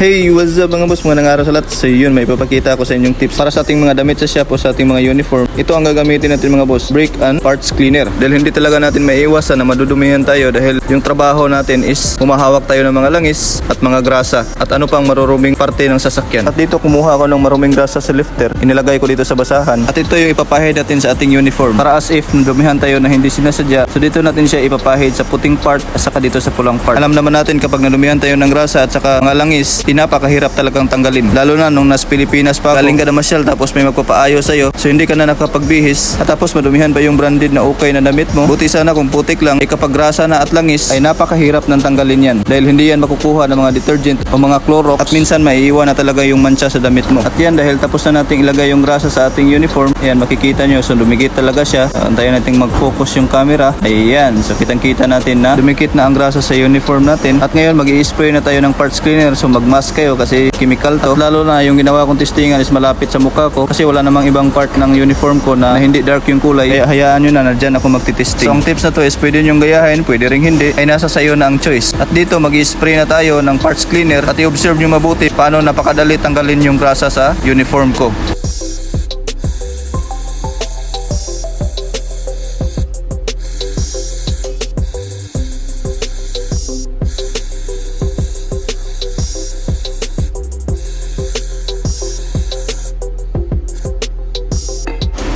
Hey, what's up mga boss? Mga araw sa lahat. So yun, may papakita ako sa inyong tips para sa ating mga damit sa shop o sa ating mga uniform. Ito ang gagamitin natin mga boss, brake and parts cleaner. Dahil hindi talaga natin maiiwasan na madudumihan tayo dahil yung trabaho natin is humahawak tayo ng mga langis at mga grasa at ano pang maruruming parte ng sasakyan. At dito kumuha ako ng maruming grasa sa lifter. Inilagay ko dito sa basahan. At ito yung ipapahid natin sa ating uniform. Para as if dumihan tayo na hindi sinasadya. So dito natin siya ipapahid sa puting part at saka dito sa pulang part. Alam naman natin kapag nadumihan tayo ng grasa at saka mga langis, pinapakahirap talagang tanggalin. Lalo na nung nas Pilipinas pa galing ka na masyal tapos may magpapaayo sa'yo. So hindi ka na nakapagbihis at tapos madumihan pa yung branded na okay na damit mo. Buti sana kung putik lang, eh kapag grasa na at langis, ay napakahirap ng tanggalin yan. Dahil hindi yan makukuha ng mga detergent o mga Clorox at minsan maiiwan na talaga yung mancha sa damit mo. At yan dahil tapos na nating ilagay yung grasa sa ating uniform, ayan makikita nyo, so dumikit talaga siya. Antayin nating mag-focus yung camera. Ayan, so kitang-kita natin na dumikit na ang grasa sa uniform natin. At ngayon mag spray na tayo ng parts cleaner, so mag-mask kayo kasi chemical to. Lalo na yung ginawa kong testingan is malapit sa mukha ko kasi wala namang ibang part ng uniform ko na hindi dark yung kulay. Kaya hayaan nyo na na dyan ako magtitesting. So ang tips na to is pwede nyo gayahin, pwede ring hindi. Ay nasa sayo na ang choice. At dito mag-spray na tayo ng parts cleaner at i-observe nyo mabuti paano napakadali tanggalin yung grasa sa uniform ko.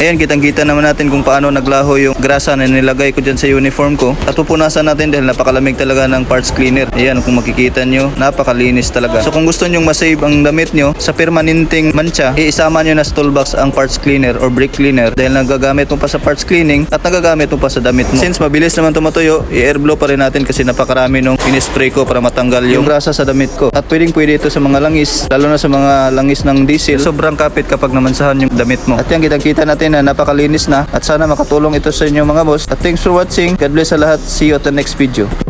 Ayan, kitang-kita naman natin kung paano naglaho yung grasa na nilagay ko dyan sa uniform ko. At pupunasan natin dahil napakalamig talaga ng parts cleaner. Ayan, kung makikita nyo, napakalinis talaga. So kung gusto nyo masave ang damit nyo sa permanenteng mancha, iisama nyo na sa toolbox ang parts cleaner or brake cleaner dahil nagagamit mo pa sa parts cleaning at nagagamit mo pa sa damit mo. Since mabilis naman tumatuyo, i-airblow pa rin natin kasi napakarami nung in-spray ko para matanggal yung grasa sa damit ko. At pwedeng pwede ito sa mga langis, lalo na sa mga langis ng diesel. Sobrang kapit kapag namansahan yung damit mo. At yan, kitang-kita natin na napakalinis na at sana makatulong ito sa inyo mga boss. At thanks for watching. God bless sa lahat. See you at the next video.